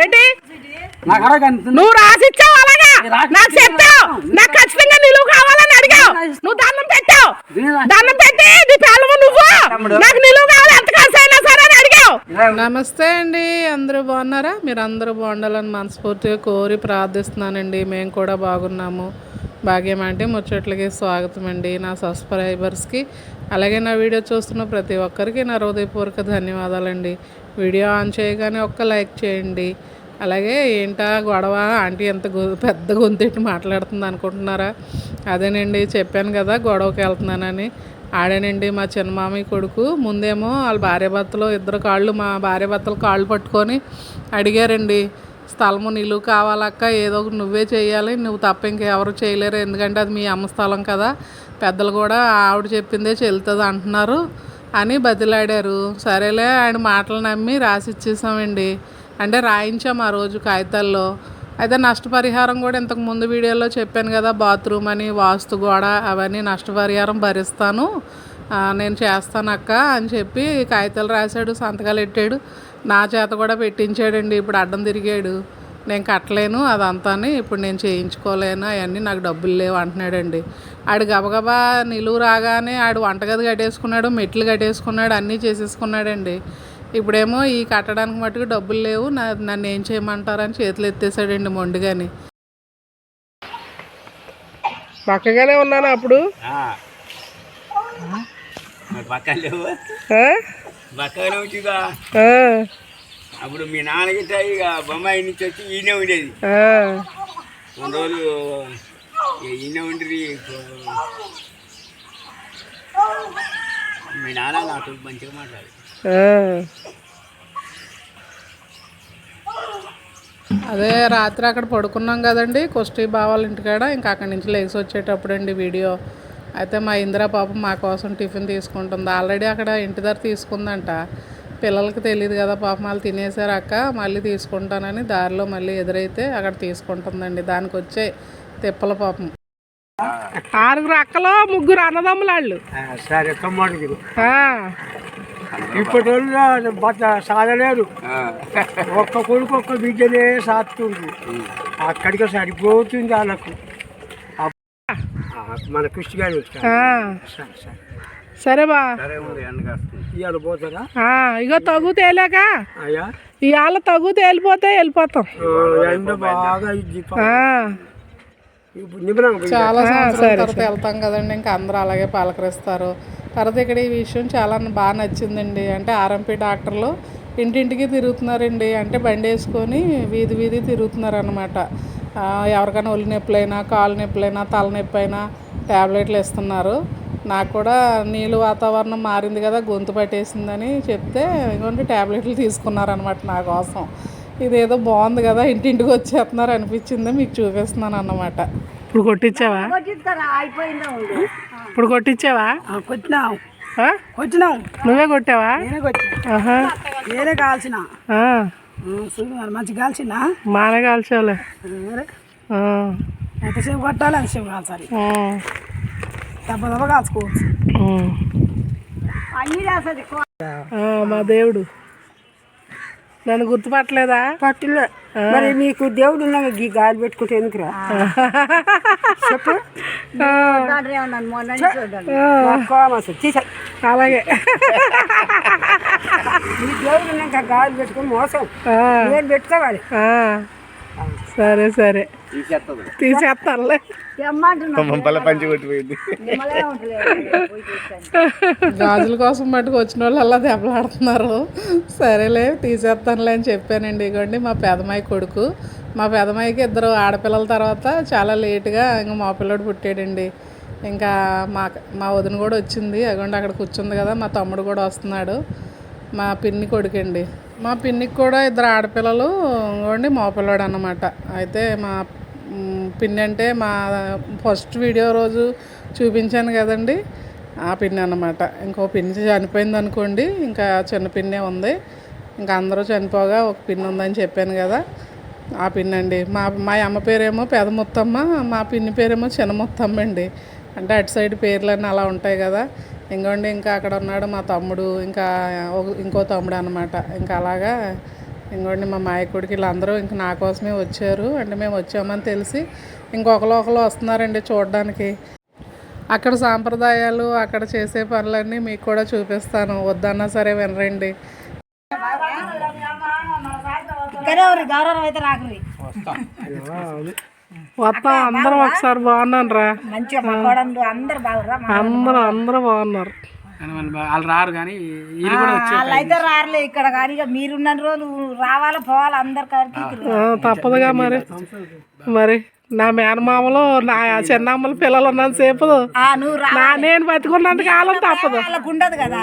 ఏంటి? నువ్వు రాసిచ్చావు అలాగా? రాసి నాకు చెప్పావు. నాకు ఖచ్చితంగా నిలువు కావాలని అడిగావు. నువ్వు దండం పెట్టావు. దండం పెట్టి నీ పిల్లము నువ్వు. నాకు నిలువు కావాలి. ఎంత ఖర్చు అయినా సరే అని అడిగావు. నమస్తే అండి. అందరూ బాగున్నారా? మీరు అందరూ బాగుండాలని మనస్ఫూర్తిగా కోరి ప్రార్థిస్తున్నానండి. మేము కూడా బాగున్నాము. భాగ్యం అంటే ముచ్చట్లకి స్వాగతం అండి నా సబ్స్క్రైబర్స్కి. అలాగే నా వీడియో చూస్తున్న ప్రతి ఒక్కరికి నా హృదయపూర్వక ధన్యవాదాలండి. వీడియో ఆన్ చేయగానే ఒక్క లైక్ చేయండి. అలాగే ఏంటా గొడవ? ఆంటీ ఎంత గొ- పెద్ద గొంతెట్టి మాట్లాడుతుంది అనుకుంటున్నారా? అదేనండి చెప్పాను కదా గొడవకి వెళ్తున్నానని. ఆడానండి మా చిన్నమామయ్య కొడుకు. ముందేమో వాళ్ళ భార్య భర్తలు ఇద్దరు కాళ్ళు మా భార్య భర్తలు కాళ్ళు పట్టుకొని అడిగారండి స్థలము నిలువు కావాలక్క ఏదో ఒకటి నువ్వే చేయాలి నువ్వు తప్ప ఇంకెవరు చేయలేరు ఎందుకంటే అది మీ అమ్మ స్థలం కదా పెద్దలు కూడా ఆవిడ చెప్పిందే చెల్లుతుంది అంటున్నారు. అని బదిలాడారు సరేలే ఆయన మాటలు నమ్మి రాసి ఇచ్చేసామండి అంటే రాయించాం ఆ రోజు కాగితాల్లో. అయితే నష్టపరిహారం కూడా ఇంతకు ముందు వీడియోలో చెప్పాను కదా బాత్రూమ్ అని వాస్తు గోడ అవన్నీ నష్టపరిహారం భరిస్తాను. నేను చేస్తాను అక్క అని చెప్పి కాగితాలు రాశాడు సంతకాలు పెట్టాడు. నా చేత కూడా పెట్టించాడండి ఇప్పుడు అడ్డం తిరిగాడు. నేను కట్టలేను అదంతాని ఇప్పుడు నేను చేయించుకోలేను అవన్నీ నాకు డబ్బులు లేవు అంటున్నాడండి. ఆడు గబగబా నిలువు రాగానే ఆడు వంటగది కట్టేసుకున్నాడు మెట్లు కట్టేసుకున్నాడు అన్నీ చేసేసుకున్నాడండి. ఇప్పుడేమో ఈ కట్టడానికి మటుకు డబ్బులు లేవు నా నన్ను ఏం చేయమంటారని చేతులు ఎత్తేసాడండి మొండిగాని. పక్కగానే ఉన్నాను అప్పుడు? ఆ. మరి పక్కన లేవు. అప్పుడు మీ నాన్నగిட்ட ఇక బొమ్మాయి నుంచి వచ్చి ఈయనే ఉండేది. కొన్ని రోజులు ఈయనే ఉండి మీ నాన్న నాతో మంచిగా మాట్లాడు అదే రాత్రి అక్కడ పడుకున్నాం కదండి. కుష్టి బావాల ఇంటికాడ. ఇంకా అక్కడి నుంచి లేచి వచ్చేటప్పుడు అండి వీడియో. అయితే మా ఇందిరా పాపం మా కోసం టిఫిన్ తీసుకుంటుంది. ఆల్రెడీ అక్కడ ఇంటి దగ్గర తీసుకుందంట. పిల్లలకి తెలియదు కదా పాపం వాళ్ళు తినేసారు అక్క మళ్ళీ తీసుకుంటానని దారిలో మళ్ళీ ఎదురైతే అక్కడ తీసుకుంటుందండి. దానికి వచ్చే తిప్పల పాపం. ఆరుగురు అక్కలో ముగ్గురు సరే తమ్ముడికి. ఆ, ఇప్పటి సాధలేరు. ఒక్క కొడుకు ఒక్క బిడ్డనే సాత్తుంది. అక్కడికి సరిపోతుంది వాళ్ళకు. మన కృష్ణ గారు ఆ. సరే. బా. పోతారా? ఆ, ఇగో తగు తేలాక ఇవాళ తగు తేలిపోతే వెళ్ళిపోతాం చాలా సంవత్సరాల తర్వాత వెళ్తాం కదండి ఇంకా అందరూ అలాగే పలకరిస్తారు. తర్వాత ఇక్కడ ఈ విషయం చాలా బాగా నచ్చిందండి. అంటే ఆర్ఎంపీ డాక్టర్లు ఇంటింటికి తిరుగుతున్నారండి. అంటే బండి వేసుకొని వీధి వీధి తిరుగుతున్నారు అనమాట ఎవరికైనా ఒళ్ళు నొప్పులైనా కాలు నొప్పులైనా తలనొప్పి అయినా ట్యాబ్లెట్లు ఇస్తున్నారు నాకు కూడా నీళ్ళు వాతావరణం మారింది కదా గొంతు పట్టేసిందని చెప్తే ఇదిగోండి ట్యాబ్లెట్లు తీసుకున్నారనమాట నా కోసం. ఇదేదో బాగుంది కదా ఇంటింటికి వచ్చేస్తున్నారు అనిపించింది మీకు చూపిస్తున్నాను అన్నమాట. ఇప్పుడు కొట్టించావా? ఇప్పుడు కొట్టించావా? కొట్టినాం ఆ? కొట్టినాం నువ్వే కొట్టావా? నేనే కాల్చిన. ఆ. మంచి కాల్చిన? మానే కాల్చావులే. ఆ. ఎంతసేపు కొట్టాలి అంతసేపు కాల్చాలి. దెబ్బ దెబ్బ. ఆ, మా దేవుడు. నన్ను గుర్తుపట్టలేదా? పట్టులే మరి మీకు దేవుడు ఉన్నాక గీ గాలి పెట్టుకుంటే ఎందుకురా? చెప్పు. అలాగే. మీ దేవుడు ఉన్నాక గాలి పెట్టుకుని మోసం. నేను పెట్టుకోవాలి. సరే సరే. తీసేస్తానులే గాజుల కోసం మటుకు వచ్చిన వాళ్ళు అలా దెబ్బలాడుతున్నారు. సరేలే తీసేస్తానులే అని చెప్పానండి. ఇగోండి మా పెదమాయి కొడుకు. మా పెదమాయికి ఇద్దరు ఆడపిల్లల తర్వాత చాలా లేటుగా ఇంకా మా పిల్లడు పుట్టాడండి. ఇంకా మా మా వదిన కూడా వచ్చింది. అగోండి అక్కడ కూర్చుంది కదా మా తమ్ముడు కూడా వస్తున్నాడు. మా పిన్ని కొడుకండి. మా పిన్నికి కూడా ఇద్దరు ఆడపిల్లలు ఇంకోండి మా పిల్లోడు అన్నమాట. అయితే మా పిన్ పిన్ని అంటే మా ఫస్ట్ వీడియో రోజు చూపించాను కదండి ఆ పిన్ని అన్నమాట. ఇంకో పిన్ని చనిపోయింది అనుకోండి ఇంకా చిన్న పిన్నే ఉంది. ఇంకా అందరూ చనిపోగా ఒక పిన్ని ఉందని చెప్పాను కదా ఆ పిన్ని అండి. మా మా అమ్మ పేరేమో పెద ముత్తమ్మ మా పిన్ని పేరేమో చిన్న ముత్తమ్మ అండి. అంటే అటు సైడ్ పేర్లన్నీ అలా ఉంటాయి కదా ఇంకోండి ఇంకా అక్కడ ఉన్నాడు మా తమ్ముడు ఇంకా ఇంకో తమ్ముడు అనమాట ఇంకా అలాగా ఇంకోండి మా మాయకుడికి వీళ్ళందరూ ఇంక నా కోసమే వచ్చారు. అంటే మేము వచ్చామని తెలిసి ఇంకొకరు ఒకరు వస్తున్నారండి చూడడానికి. అక్కడ సాంప్రదాయాలు అక్కడ చేసే పనులన్నీ మీకు కూడా చూపిస్తాను. వద్దన్నా సరే వినరండి. గౌరవం అయితే మొత్తం అందరం ఒకసారి బాగున్నాను రా మంచిగా అందరు అందరూ అందరూ బాగున్నారు. వాళ్ళు రారు కానీ వీళ్ళు కూడా వచ్చి వాళ్ళు అయితే రారులే ఇక్కడ కానీ ఇక మీరున్న రోజు రావాలా పోవాలా అందరు కలిపి ఆ, తప్పదుగా మరి. మరి నా మేనమామలు నా చిన్నమ్మల పిల్లలు ఉన్నంత సేపు ఆ నువ్వు రా నా నేను బతుకున్నంత కాలం తప్పదు. వాళ్ళకు ఉండదు కదా?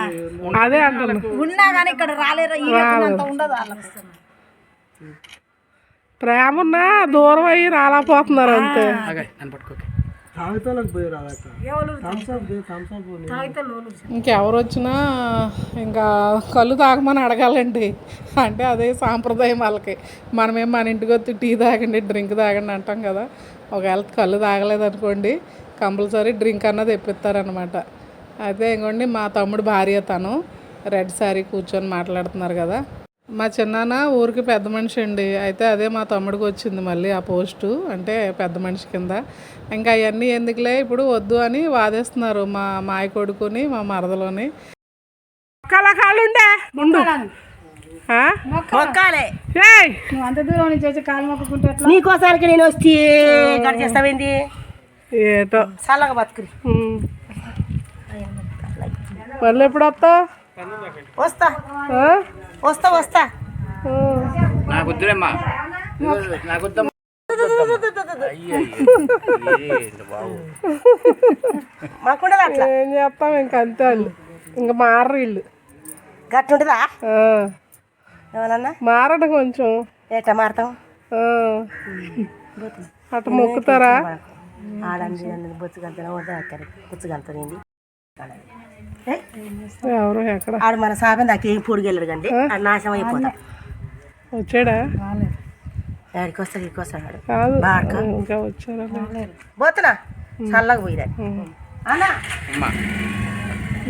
అదే అంటున్నా. ఉన్నా కానీ ఇక్కడ రాలేరు ఈయనకున్నంత ఉండదు వాళ్ళకి. ప్రేమ ఉన్నా దూరం అయ్యి రాలేకపోతున్నారు అంతే. ఇంకెవరు వచ్చినా ఇంకా కళ్ళు తాగమని అడగాలండి. అంటే అదే సాంప్రదాయం వాళ్ళకి. మనమేం మన ఇంటికి వచ్చి టీ తాగండి డ్రింక్ తాగండి అంటాం కదా. ఒకవేళ కళ్ళు తాగలేదు అనుకోండి కంపల్సరీ డ్రింక్ అన్నది తెప్పిస్తారనమాట అయితే ఇంకోండి మా తమ్ముడు భార్య తను. రెడ్ శారీ కూర్చొని మాట్లాడుతున్నారు కదా. మా చిన్నాన్న ఊరికి పెద్ద మనిషి అండి. అయితే అదే మా తమ్ముడికి వచ్చింది మళ్ళీ ఆ పోస్టు. అంటే పెద్ద మనిషి కింద. ఇంకా అవన్నీ ఎందుకులే? ఇప్పుడు వద్దు అని వాదిస్తున్నారు మా మాయ కొడుకుని మా మరదలోని. కళాకాలుండే ఉండు? ఆ? మొక్కాలే. ఏయ్! నువ్వు అంత దూరం నుంచి వచ్చి కాలు మొక్కుకుంటే నీకోసారికి నేను వస్తే ఏటో. చల్లగా బతుకురి. ఎప్పుడు వస్తావు? వస్తా. ఆ? వస్తా వస్తా ఆ. నాకు వద్దులేమ్మా నాకు వద్దమ్మా బాబు మాకుండదు అట్లా ఏం చేస్తాం ఇంక అంతే వాళ్ళు ఇంక మారరు వీళ్ళు గట్టుంటుందా. ఏమన్నా మారడు కొంచెం ఎట్లా మాడతాం ఆ. అటు మొక్కుతారా ఆడండి బొచ్చుగంతనే వద్దా అక్కడ బొచ్చుగంతనేంది ఎవరు? ఎక్కడ? ఆడు మన సాబే నాకు పొడిగెళ్ళడు కండి. ఆడు నాశనం అయిపోతా వచ్చాడా? ఆడికి వస్తాడు ఇక్కడికి వస్తాడు బాడక. ఇంకా వచ్చారా? పోతున్నా. చల్లగా పోయిరా. అన్నా. అమ్మా.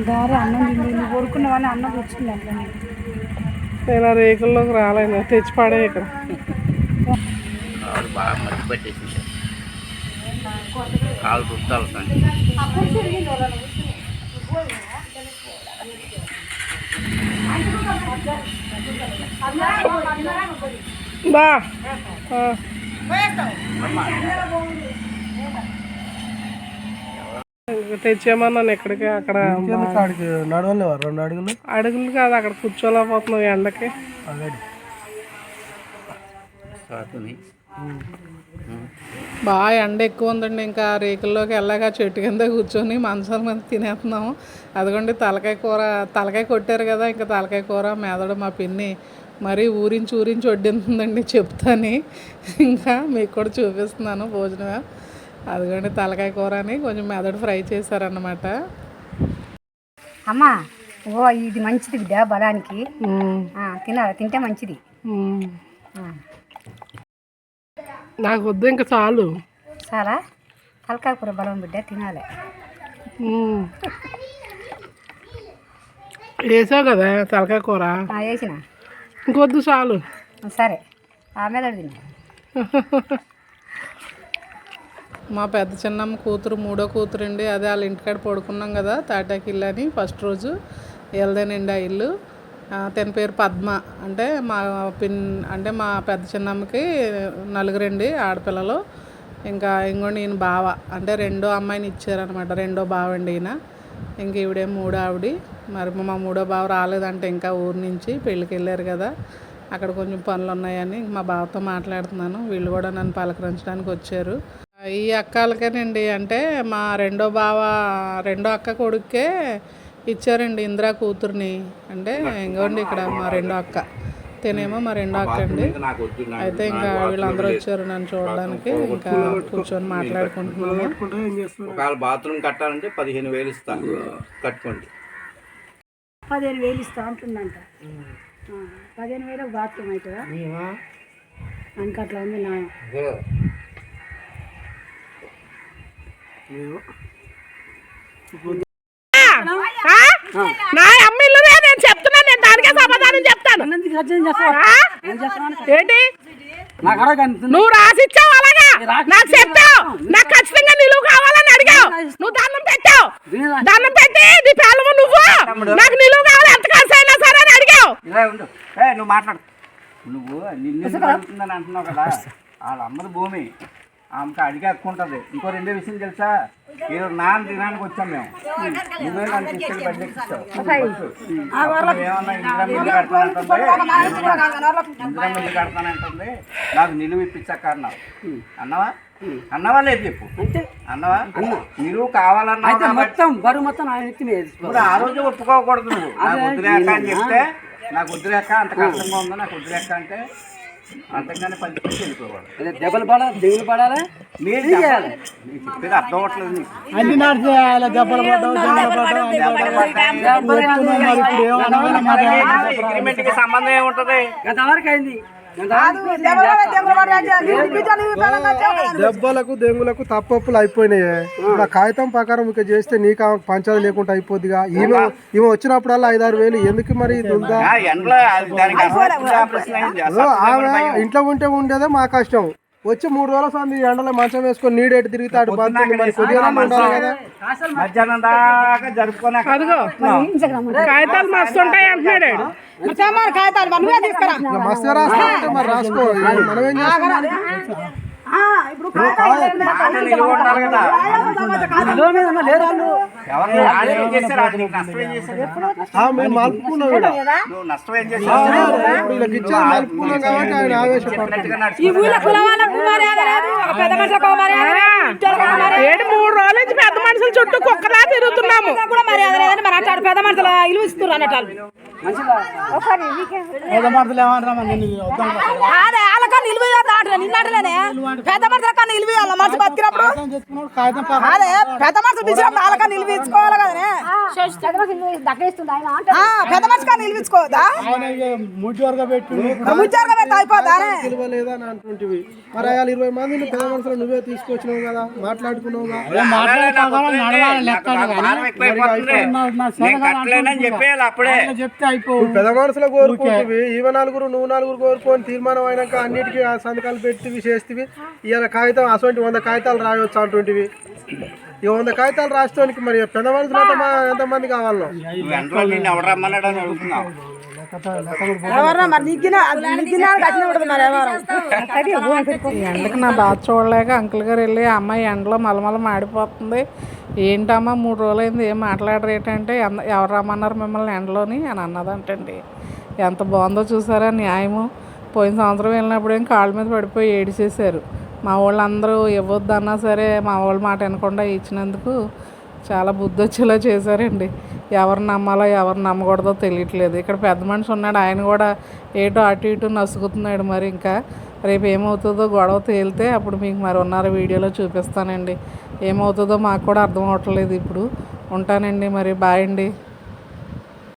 దారి అన్నం తిండి నువ్వు అన్నం కూర్చుంది అట్లా నేను ఆ రేకుల్లోకి రాలేను. తెచ్చి పడే ఇక్కడ. బాగా మట్టి కాలు సండి బా. తెచ్చేమన్నాను ఇక్కడికి అక్కడ నడవలే రెండు అడుగులు? అడుగులు కాదు అక్కడ కూర్చోలేకపోతున్నావు ఎండకి. బాగా ఎండ ఎక్కువ ఉందండి. ఇంకా రేకుల్లోకి వెళ్ళాక చెట్టు కింద కూర్చొని మంచాల మీద తినేస్తున్నాము. అదిగోండి తలకాయ కూర తలకాయ కొట్టారు కదా ఇంకా తలకాయ కూర మెదడు మా పిన్ని మరీ ఊరించి ఊరించి వడ్డింటుందండి చెప్తాని. ఇంకా మీకు కూడా చూపిస్తున్నాను భోజనం అదిగోండి తలకాయ కూర అని కొంచెం మెదడు ఫ్రై చేశారన్నమాట. అమ్మా ఓ ఇది మంచిది బిడ్డ బలానికి. తినాలి? తింటే మంచిది. నాకు వద్దు ఇంకా చాలు. చాలా? తలకాయ కూర బలం బిడ్డ తినాలి. వేసావు కదా తలకాయ కూర వేసిన. ఇంకొద్దు చాలు. సరే. ఆ మీద తిన్నా మా పెద్ద చిన్నమ్మ కూతురు మూడో కూతురు అండి. అదే వాళ్ళ ఇంటికాడ పడుకున్నాం కదా తాటాకి ఇల్లు అని. ఫస్ట్ రోజు వెళ్దానండి ఆ ఇల్లు. తన పేరు పద్మ. అంటే మా పిన్ అంటే మా పెద్ద చిన్నమ్మకి నలుగురండి ఆడపిల్లలు. ఇంకా ఇంకోండి ఈయన బావ. అంటే రెండో అమ్మాయిని ఇచ్చారనమాట రెండో బావ అండి ఈయన. ఇంక ఈవిడే మూడో ఆవిడ. మరి మా మూడో బావ రాలేదంటే ఇంకా ఊరు నుంచి పెళ్ళికి వెళ్ళారు కదా. అక్కడ కొంచెం పనులు ఉన్నాయని ఇంక మా బావతో మాట్లాడుతున్నాను. వీళ్ళు కూడా నన్ను పలకరించడానికి వచ్చారు. ఈ అక్కలకేనండి. అంటే మా రెండో బావ రెండో అక్క కొడుకే ఇచ్చారండి ఇందిరా కూతుర్ని. అంటే ఇంకోండి ఇక్కడ మా రెండో అక్క. తినేమో మా రెండో అక్క అండి. అయితే ఇంకా వీళ్ళందరూ వచ్చారు నన్ను చూడడానికి. ఇంకా కూర్చొని మాట్లాడుకుంటున్నాము. ఒకవేళ బాత్రూమ్ కట్టాలంటే పదిహేను వేలు ఇస్తాను కట్టుకోండి. పదిహేను వేలు ఇస్తా అంటుందంట. పదిహేను వేలు బాత్రూమ్ అవుతుందా? మనకి అట్లా ఉంది నా? నా అమ్మ ఇల్లుదే నేను చెప్తున్నాను నేను దానికే సమాధానం చెప్తాను? ఏంటి? నువ్వు రాసిచ్చావు అలాగా? నాకు చెప్తావు నాకు ఖచ్చితంగా నిలువు కావాలని అడిగావు. నువ్వు దండం పెట్టావు. దండం పెట్టి నీ పిల్లము నువ్వు. నాకు నిలువు కావాలి ఎంత ఖర్చు అయినా సరే అని అడిగావు. నువ్వు మాట్లాడు. నువ్వు నిన్ను అంటున్నావు కదా. వాళ్ళ అమ్మది భూమి. ఆమెకి అడిగి హక్కుంటుంది ఇంకో రెండో విషయం తెలుసా? ఈరోజు నాన్న దినానికి వచ్చాం మేము. నువ్వే నన్ను తీసుకెళ్ళి బండి ఎక్కిస్తావు అప్పుడు ఏమన్నా ఇందిరా మిల్లు కడతానంటుంది? ఇందిరా కడతానంటుంది. నాకు నిలువు ఇప్పించాక అన్నావు? అన్నవా అన్నవా లేదు చెప్పు. అన్నవా? నిలువు కాబట్టి మొత్తం బరువు మొత్తం ఇప్పుడు ఆ రోజు ఒప్పుకోకూడదు నువ్వు. నాకు వద్దులేక అని చెప్తే నాకు వద్దులేక అంత కష్టంగా ఉందో నాకు వద్దులేక అంటే అంతగానే పంచుకొని వెళ్ళిపోవాలి. అదే దెబ్బలు పడాలి దేవులు పడాలి? మీరు చెప్పాలి. నీకు చెప్పేది అర్థం అవ్వట్లేదు నీకు. అన్ని నాటి చేయాలి దెబ్బలు పడ్డావు దెబ్బలు పడ్డావు. అగ్రిమెంట్కి సంబంధం ఏముంటది అయింది. దెబ్బలకు దెంగులకు తప్పప్పులు అయిపోయినాయి. ఇప్పుడు ఆ కాగితం ప్రకారం ఇక చేస్తే నీకు పంచాది లేకుండా అయిపోద్దిగా. ఈమె ఈమె వచ్చినప్పుడల్లా ఐదారు వేలు. ఎందుకు మరి ఆమె ఇంట్లో ఉంటే ఉండేదే మా కష్టం. వచ్చి మూడు రోజుల సంది ఎండలో మంచం వేసుకొని నీడేటి తిరుగుతాడు బంతులు మరి కొద్దిగా ఉండాలి కదా. మధ్యాహ్నం దాకా జరుపుకొని అదిగో. కాగితాలు మస్తు ఉంటాయి అంటున్నాడు మస్తు రాసుకో మరి రాసుకో. ఇక మనం ఏం చేస్తాం ఇప్పుడు. ఏడు మూడు రోజుల నుంచి పెద్ద మనుషుల చుట్టూ కుక్కలా తిరుగుతున్నాము మంచిగా పెద్ద మనుషులు ఏమంటారా మరి నిన్ను వద్దాం పెద్ద మనుషుల కన్నా నిలిపియాల మనిషి బతికినప్పుడు. అదే పెద్ద మనుషులు పిలిచినప్పుడు వాళ్ళ కన్నా నిలిపించుకోవాలి కదనే పెద్ద మనిషి కన్నా నిలిపించుకోవద్దా పెట్టి ఉద్యోగం పెడితే అయిపోతా తెలియలేదా అని అంటుంటివి. మరి ఇరవై మందిని పెద్ద మనుషులు నువ్వే తీసుకొచ్చినావు కదా అప్పుడే. చెప్తే అయిపో. పెద్ద మనుషులు కోరుకుంటువి ఈమె నలుగురు నువ్వు నలుగురు కోరుకొని తీర్మానం అయినాక అన్నిటికీ ఆ సంతకాలు పెట్టివి చేస్తేవి. ఇవాళ కాగితం అసలు వంద కాగితాలు రాయొచ్చు అంటుంటివి. ఈ వంద కాగితాలు రాసుకోనికి మరి పెద్ద మనుషులు ఎంత ఎంతమంది కావాలో? ఎవరన్నా మరి? నిగ్గిన నిగ్గిన కట్టిన మరి ఎవరు? ఈ ఎండకి నా బాధ చూడలేక అంకుల్ గారు వెళ్ళి అమ్మాయి ఎండలో మలమల మాడిపోతుంది ఏంటమ్మా మూడు రోజులైంది ఏం మాట్లాడరు ఏంటంటే ఎవరు రమ్మన్నారు మిమ్మల్ని ఎండలోని అని అన్నదంటండి. ఎంత బాగుందో చూసారా న్యాయము. పోయిన సంవత్సరం వెళ్ళినప్పుడు ఏం కాళ్ళ మీద పడిపోయి ఏడిచేశారు. మా వాళ్ళందరూ ఇవ్వద్దు అన్నా సరే మా వాళ్ళ మాట వినకుండా ఇచ్చినందుకు చాలా బుద్ధి వచ్చేలా చేశారండి. ఎవరు నమ్మాలో ఎవరు నమ్మకూడదో తెలియట్లేదు. ఇక్కడ పెద్ద మనిషి ఉన్నాడు ఆయన కూడా ఏటో అటు ఇటు నసుగుతున్నాడు మరి ఇంకా. రేపు ఏమవుతుందో గొడవ తేలితే అప్పుడు మీకు మరి ఉన్నారు వీడియోలో చూపిస్తానండి. ఏమవుతుందో మాకు కూడా అర్థం అవట్లేదు ఇప్పుడు. ఉంటానండి మరి బాయ్ అండి.